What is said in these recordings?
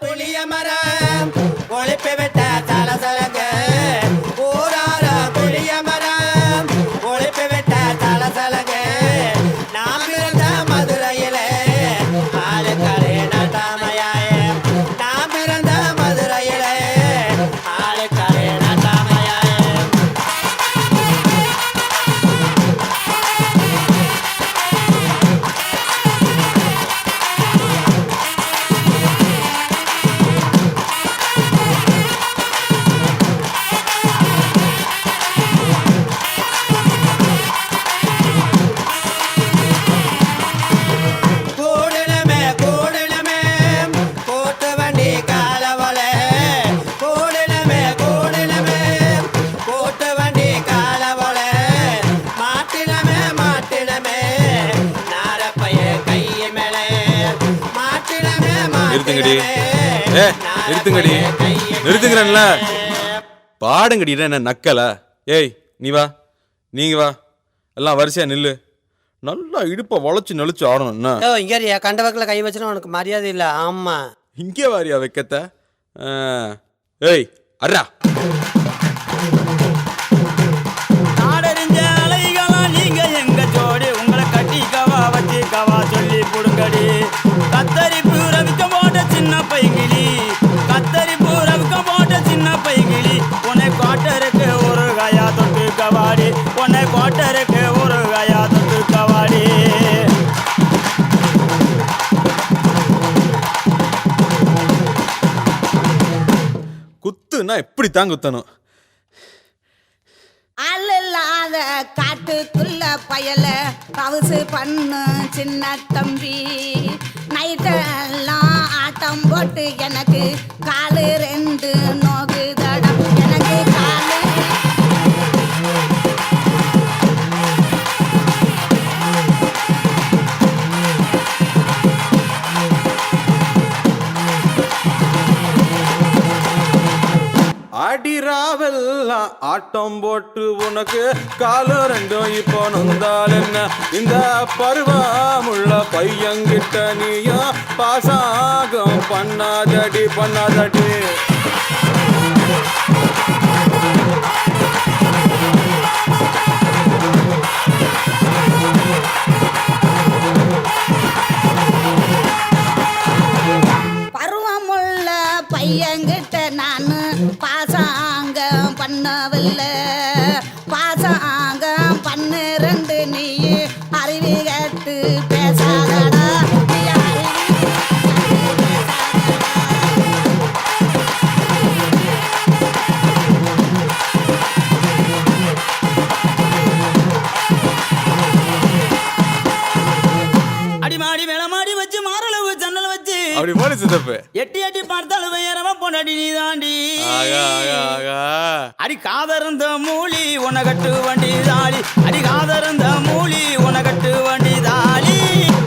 புளிய மரம். ஒழிப்பு விட்ட சலசலங்க நிறுத்துங்கடி. ஏ, நிறுத்துங்கடி. நிறுத்துங்கிறேன்ல. பாடுங்கடி இது என்ன நக்கல? ஏய் நீ வா. நீங்க வா. எல்லாம் வரிசையா நில்லு. நல்லா இடுப்பை வளைச்சு நெளிச்சு ஆடணும் என்ன? ஓ இங்கே கண்ட பக்கத்தில் கை வச்சுனா உனக்கு மரியாதை இல்லை. ஆமா. இங்கே வாரியா வைக்கத்த. ஏய் அர்ரா. உன்னை கோட்டருக்கு ஒரு கயா தொட்டு கவாடி. குத்துன்னா எப்படி தான் குத்தணும் அல்லாத காட்டுக்குள்ள பயல பவுசு பண்ணு சின்ன தம்பி. நைட்டெல்லாம் ஆட்டம் போட்டு எனக்கு காலு ரெண்டு. அடிராவெல்லாம் ஆட்டம் போட்டு உனக்கு காலம் ரெண்டும் இப்போ நொந்தால் என்ன? இந்த பருவமுள்ள பையங்கிட்ட நீயும் பாசாகம் பண்ணாதடி பண்ணாதடி. பண்ணவில்லை அப்படி போடு சித்தப்பு எட்டி எட்டி பார்த்தாலும் வேறவ பொண்டாடி நீ தாண்டி அடி காதருந்த மூலி உனகட்டு வண்டி தாளி அடி காதருந்த மூலி உனகட்டு வண்டி தாளி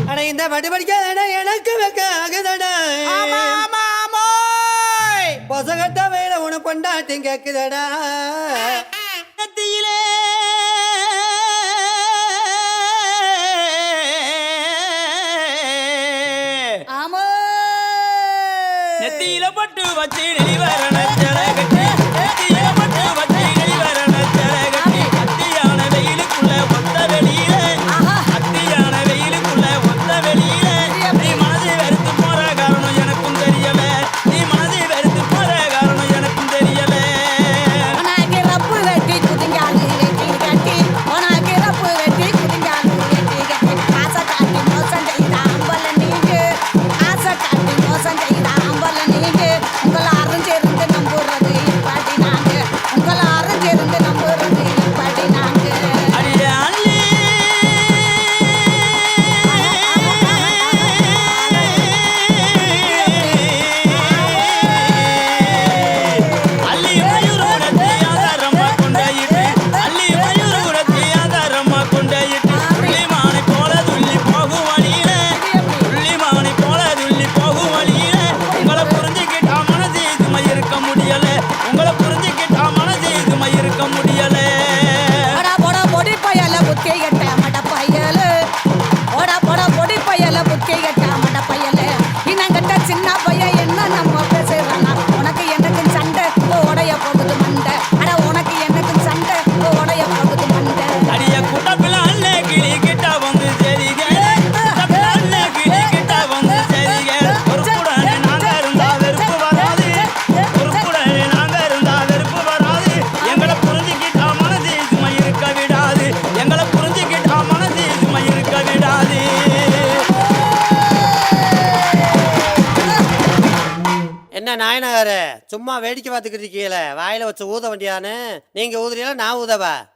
அட இந்த பட்டு படிக்காத எனக்கு வைக்க ஆகுதடா. பொசகட்ட வேலை உன கொண்டாட்டி கேக்குதடா. நெத்தியில que diga என்ன நாயனகாரு சும்மா வேடிக்கை பார்த்துக்கிட்டு இருக்கீங்களே? வாயில வச்சு ஊத வண்டியான்னு? நீங்க ஊதுறீங்களா நான் ஊதவா?